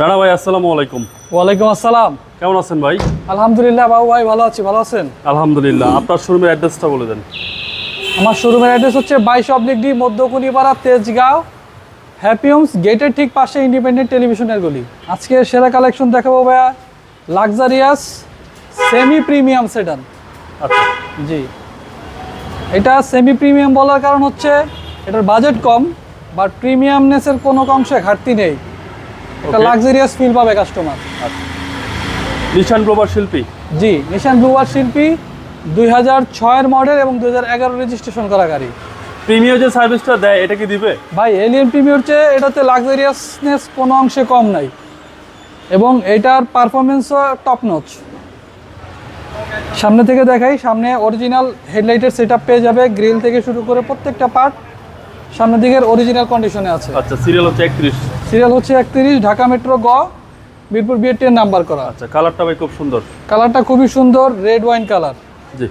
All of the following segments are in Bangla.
রানা ভাই আসসালামু আলাইকুম। ওয়ালাইকুম আসসালাম। কেমন আছেন ভাই? আলহামদুলিল্লাহ বাবু ভাই ভালো আছি ভালো আছেন? আলহামদুলিল্লাহ। আপনার শোরুমের অ্যাড্রেসটা বলে দেন। আমার শোরুমের অ্যাড্রেস হচ্ছে বাইশ oblique D Madhyakunipara Tejgaon happy homes গেটের ঠিক পাশে ইন্ডিপেন্ডেন্ট টেলিভিশনের গলি। আজকে সেরা কালেকশন দেখাবো ভাইয়া লাক্সারিয়াস সেমি প্রিমিয়াম সেডান আচ্ছা। জি। এটা সেমি প্রিমিয়াম বলার কারণ হচ্ছে এটার বাজেট কম বাট প্রিমিয়ামনেসের কোনো অংশে ঘাটতি নেই। একটা লাক্সারিয়াস ফিল পাবে কাস্টমার নিশান গ্লোবার শিল্পী জি নিশান ব্লুয়ার শিল্পী দুই হাজার ছয়ের মডেল এবং দুই হাজার এগারো রেজিস্ট্রেশন করা গাড়ি। প্রিমিয়ার যে সার্ভিসটা দেয় এটা কি দিবে? ভাই এলিয়ান প্রিমিয়র চেয়ে এটাতে লাক্সারিয়াসনেস কোনো অংশে কম নাই। এবং এটার পারফরমেন্সও টপ নচ সামনে থেকে দেখাই সামনে অরিজিনাল হেডলাইটের সেট পেয়ে যাবে গ্রিল থেকে শুরু করে প্রত্যেকটা পার্ট সামনের দিকের অরিজিনাল কন্ডিশনে আছে। আচ্ছা সিরিয়াল হচ্ছে একত্রিশ। সিরিয়াল হচ্ছে একত্রিশ ঢাকা মেট্রো গ মিরপুর বিয়ের টেন নাম্বার করা। আচ্ছা কালারটা ভাই খুব সুন্দর। কালারটা খুবই সুন্দর রেড ওয়াইন কালার জি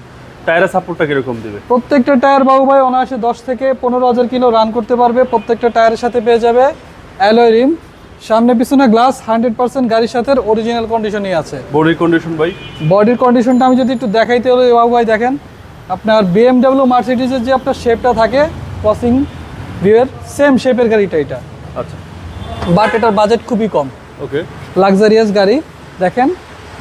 টায়ারের সাপোর্টটা কীরকম দিবে? প্রত্যেকটা টায়ার বাবু ভাই অনায়াসে দশ থেকে পনেরো হাজার কিলো রান করতে পারবে। প্রত্যেকটা টায়ারের সাথে পেয়ে যাবে অ্যালয় রিম সামনে পিছনে গ্লাস হান্ড্রেড পার্সেন্ট গাড়ির সাথে অরিজিনাল কন্ডিশনই আছে। বডির কন্ডিশন ভাই? বডির কন্ডিশনটা আমি যদি একটু দেখাইতে হলে বাবু ভাই দেখেন আপনার বিএমডাব্লিউ মার্সিডিজের যে আপনার শেপটা থাকে ক্রসিং ভিউয়ের সেম শেপের গাড়িটা এটা। আচ্ছা। বাট এটার বাজেট খুবই কম। ওকে লাক্সারিয়াস গাড়ি দেখেন।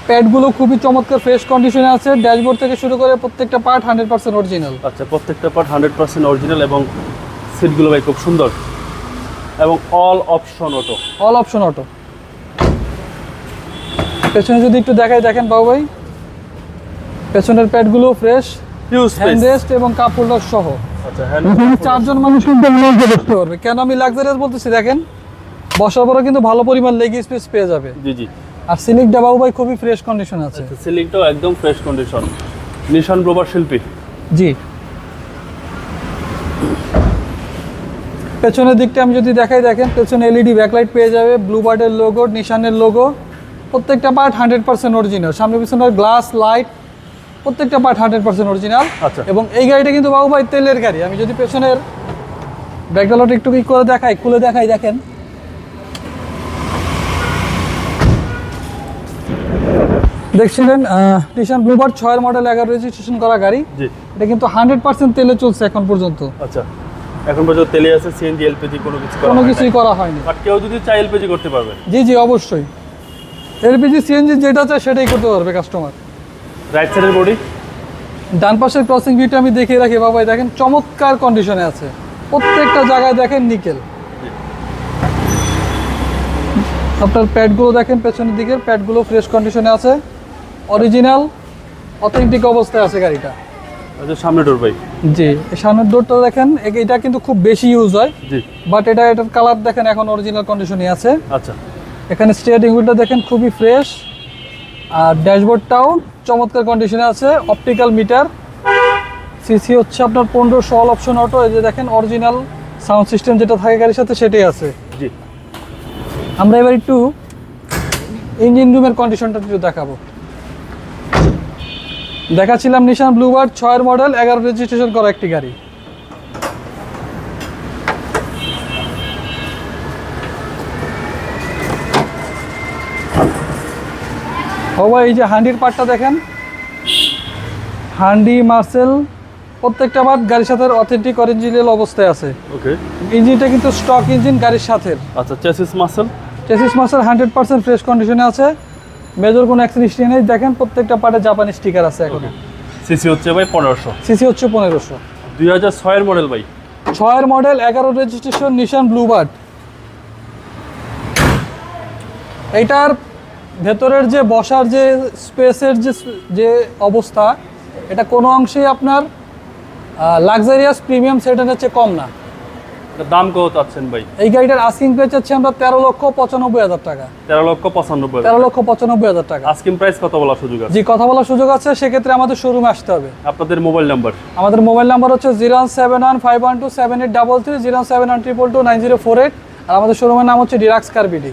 প্যাডগুলো খুবই চমৎকার ফ্রেশ কন্ডিশনে আছে। ড্যাশবোর্ড থেকে শুরু করে প্রত্যেকটা পার্ট হান্ড্রেড পার্সেন্ট অরিজিনাল আচ্ছা প্রত্যেকটা পার্ট হান্ড্রেড পার্সেন্ট অরিজিনাল এবং সিটগুলো ভাই খুব সুন্দর। এবং all option auto all option auto পেছনে যদি একটু দেখাই দেখেন বাবু ভাই। পেছনের প্যাডগুলো ফ্রেশ হিউজ হ্যান্ড এবং কাপ হোল্ডার সহ। এখানে চারজন মানুষ কিন্তু আরামসে বসতে পারবে। কেন আমি লাক্সারিয়াস বলতেছি দেখেন বসার পরে কিন্তু ভালো পরিমাণ লেগ স্পেস পেয়ে যাবে। জি জি। আর সিলিকটা বাবু ভাই খুবই ফ্রেশ কন্ডিশন আছে। সিলিংটাও একদম ফ্রেশ কন্ডিশন নিশান শিল্পী। জি। পেছনের দিকটা আমি যদি দেখাই দেখেন পেছনে এলইডি ব্যাকলাইট পেয়ে যাবে ব্লু বার্ডের লোগো নিশানের লোগো প্রত্যেকটা পার্ট হান্ড্রেড পার্সেন্ট অরিজিনাল সামনে পিছনে গ্লাস লাইট প্রত্যেকটা পার্ট হান্ড্রেড পার্সেন্ট অরিজিনাল আচ্ছা। এবং এই গাড়িটা কিন্তু বাবু ভাই তেলের গাড়ি। আমি যদি পেছনের ব্যাকডালটা একটু কি করে দেখাই খুলে দেখাই দেখেন। দেখছিলেন নিশান ব্লুবার্ড ছয়ের মডেল এগারো রেজিস্ট্রেশন করা গাড়ি। এটা কিন্তু হান্ড্রেড পার্সেন্ট তেলে চলছে এখন পর্যন্ত। আচ্ছা। এখন পর্যন্ত তেলে আছে সিএনজি এলপিজি কোনো কিছু কোনো কিছুই করা হয়নি। বাট কেউ যদি চাই এলপিজি করতে পারবে। জি জি অবশ্যই। এলপিজি সিএনজি যেটা চায় সেটাই করতে পারবে কাস্টমার রাইট সাইডের বডি ডান পাশের ক্রসিং ভিউটা আমি দেখিয়ে রাখি বাবাই দেখেন চমৎকার কন্ডিশনে আছে। প্রত্যেকটা জায়গায় দেখেন নিকেল আপনার প্যাডগুলো দেখেন পেছনের দিকের প্যাডগুলো ফ্রেশ কন্ডিশনে আছে। অরিজিনাল অথেন্টিক অবস্থায় আছে গাড়িটা। আচ্ছা সামনে ডোর ভাই। জি সামনের ডোরটা দেখেন এটা কিন্তু খুব বেশি ইউজ হয়। জি। বাট এটা এটার কালার দেখেন এখন অরিজিনাল কন্ডিশনই আছে। আচ্ছা। এখানে স্টিয়ারিং হুইলটা দেখেন খুবই ফ্রেশ আর ড্যাশবোর্ডটাও চমৎকার কন্ডিশনে আছে অপটিক্যাল মিটার সিসি হচ্ছে আপনার পনেরো সল অপশন অটো এই যে দেখেন অরিজিনাল সাউন্ড সিস্টেম যেটা থাকে গাড়ির সাথে সেটাই আছে। জি। আমরা এবার একটু ইঞ্জিন রুমের কন্ডিশনটা একটু দেখাবো। দেখাচ্ছিলাম নিশান ব্লুবার্ড ছয়ের মডেল এগারো রেজিস্ট্রেশন করা একটি গাড়ি। বাবা এই যে হান্ডির পার্টটা দেখেন। হান্ডি মার্সেল প্রত্যেকটা পার্ট গাড়ির সাথে অথেন্টিক অরিজিনাল অবস্থায় আছে। ওকে ইঞ্জিনটা কিন্তু স্টক ইঞ্জিন গাড়ির সাথে। আচ্ছা চেসিস মাসেল চেসিস মাসের হান্ড্রেড পার্সেন্ট ফ্রেশ কন্ডিশনে আছে। মেজর কোনো অ্যাক্সিডেন্ট হিস্ট্রি নেই। দেখেন প্রত্যেকটা পার্টে জাপানি স্টিকার আছে এখন। সিসি হচ্ছে ভাই পনেরোশো। সিসি হচ্ছে পনেরোশো। দুই হাজার ছয়ের মডেল ভাই। ছয়ের মডেল এগারো রেজিস্ট্রেশন নিশান ব্লুবার্ড এইটার ভেতরের যে বসার যে স্পেসের যে যে অবস্থা এটা কোনো অংশেই আপনার লাক্সারিয়াস প্রিমিয়াম সেটের চেয়ে কম না। দাম কত চাচ্ছেন ভাই? এই গাড়িটার আস্কিং প্রাইস হচ্ছে আমরা তেরো লক্ষ পঁচানব্বই হাজার টাকা। তেরো লক্ষ পঁচানব্বই তেরো লক্ষ পঁচানব্বই হাজার টাকা। আস্কিং প্রাইস কত বলার সুযোগ আছে? জি কথা বলার সুযোগ আছে সেক্ষেত্রে আমাদের শোরুমে আসতে হবে। আপনাদের মোবাইল নাম্বার আমাদের মোবাইল নাম্বার হচ্ছে zero seven one five one two seven eight double three zero seven one triple two nine zero four eight আর আমাদের শোরুমের নাম হচ্ছে ডিরাক্স কার বিডি।